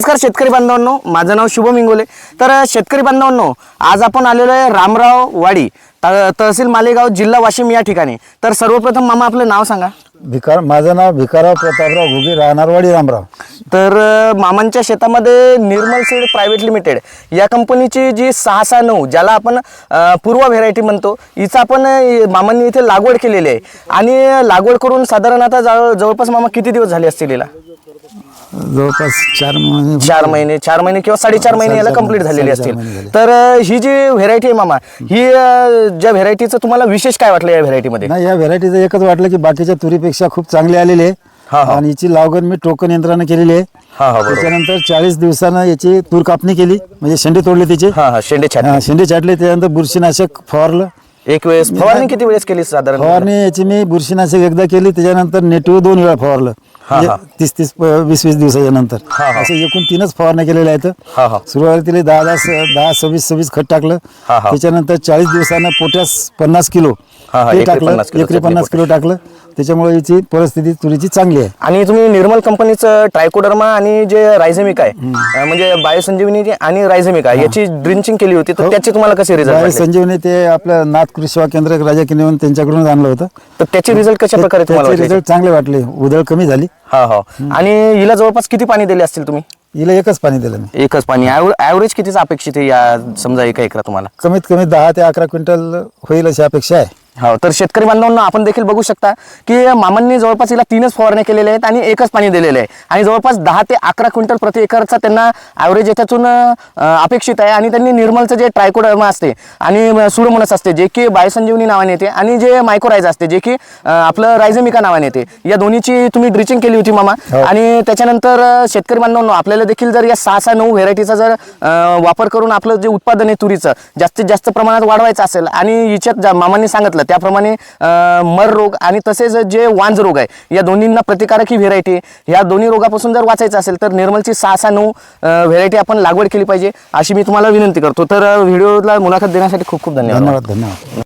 नमस्कार शेतकरी बांधवांनो माझं नाव शुभम इंगोले. तर शेतकरी बांधवांनो आज आपण आलेलो आहे रामराव वाडी त- तहसील मालेगाव जिल्हा वाशिम या ठिकाणी. तर सर्वप्रथम मामा आपलं नाव सांगा. भिकार माझं नाव भिकाराव प्रतापराव घुगे राहणारवाडी रामराव. तर अ, मामांच्या शेतामध्ये निर्मल सीड प्रायव्हेट लिमिटेड या कंपनीची जी सहा सहा नऊ ज्याला आपण अ, पूर्व व्हेरायटी म्हणतो हिचं आपण अ, मामांनी इथे लागवड केलेली आहे. आणि लागवड करून साधारण आता जवळ- जवळपास मामा किती दिवस झाले असतील हिला? जवळपास चार महिने चार महिने चार महिने किंवा साडेचार महिने याला कंप्लीट झालेले असतील. तर अ, ही जी व्हेरायटी आहे मामा ही अ, ज्या व्हेरायटीचं तुम्हाला विशेष काय वाटलं या व्हेरायटीमध्ये नाही या व्हेरायटीचं एकच वाटलं की बाकीच्या तुरीपेक्षा खूप चांगली आलेली आहे. हा. आणि याची लावगण मी टोकन यंत्रानं केलेली आहे. हा हा बरोबर. त्याच्यानंतर चाळीस दिवसानं याची तूर कापणी केली. म्हणजे शेंडे तोडले तिचे. हा हा शेंडे हा, शेंडे छाटले त्याच्यानंतर बुरशीनाशक फवारलं. एक वेळेस फवारणी किती वेळेस केली साधारण? फवारणी याची मी बुरशीनाशक एकदा केली त्याच्यानंतर नेटिव्ह दोन वेळा फवारलं. हा. म्हणजे तीस तीस प- वीस वीस दिवसाच्या नंतर. हा, हा. असे एकूण तीनच फवारण्या केलेल्या आहेत. हा हा. सुरुवातीला दहा दहा स- दहा सव्वीस सव्वीस खत टाकलं. हा, हा. त्याच्यानंतर चाळीस दिवसानं पोटॅस पन्नास किलो हा, हा, ते एकरी टाकलं. 50 किलो एकरी चटणी पन्नास किलो टाकलं. त्याच्यामुळे याची परिस्थिती तुरीची चांगली आहे. आणि तुम्ही निर्मल कंपनीचं ट्रायकोडर्मा आणि जे रायझेमिक आहे अ, म्हणजे बायोसंजीवनी जे आणि रायझेमिका याची ड्रिंचिंग केली होती तर त्याची तुम्हाला कसे बाय रिझल्ट संजीवनी ते आपलं नाथ कृषी सेवा केंद्र राजा किनेहून त्यांच्याकडून आणलं होतं. तर त्याचे रिझल्ट कशा प्रकारे तुम्हाला त्याचे वाटले? रिझल्ट चांगले वाटले. उधळ कमी झाली. हा हा. आणि हिला जवळपास किती पाणी दिले असतील तुम्ही? हिला एकच पाणी दिलं मी. एकच पाणी. ऍव्हरेज कितीच अपेक्षित आहे या समजा एका एकरा तुम्हाला? कमीत कमी दहा ते अकरा क्विंटल होईल अशी अपेक्षा आहे. हो तर शेतकरी बांधवांना आपण देखील बघू शकता की मामांनी जवळपास हिला तीनच फवारण्या केलेल्या आहेत आणि एकच पाणी दिलेलं आहे. आणि जवळपास दहा ते अकरा क्विंटल प्रति एकरचा त्यांना ॲव्हरेज याच्यातून अपेक्षित आहे. आणि त्यांनी निर्मलचं जे ट्रायकोडर्मा असते आणि सुडोमोनस असते जे की बायोसंजीवनी नावाने येते आणि जे मायक्रोरायझ असते जे की आपलं रायझेमिका नावाने येते. या दोन्हीची तुम्ही ड्रिचिंग केली होती मामा. हो. आणि त्याच्यानंतर शेतकरी बांधवांनो आपल्याला देखील जर या सहा सहा नऊ व्हेरायटीचा जर वापर करून आपलं जे उत्पादन आहे तुरीचं जास्तीत जास्त प्रमाणात वाढवायचं असेल आणि हिच्यात मामांनी सांगितलं त्याप्रमाणे मर रोग आणि तसेच जे वांज रोग आहे या दोन्हींना प्रतिकारक ही व्हेरायटी या दोन्ही रोगापासून जर वाचायचं असेल तर निर्मलची सहा सहा नऊ व्हेरायटी आपण लागवड केली पाहिजे अशी मी तुम्हाला विनंती करतो. तर व्हिडिओला मुलाखत देण्यासाठी खूप खूप धन्यवाद धन्यवाद.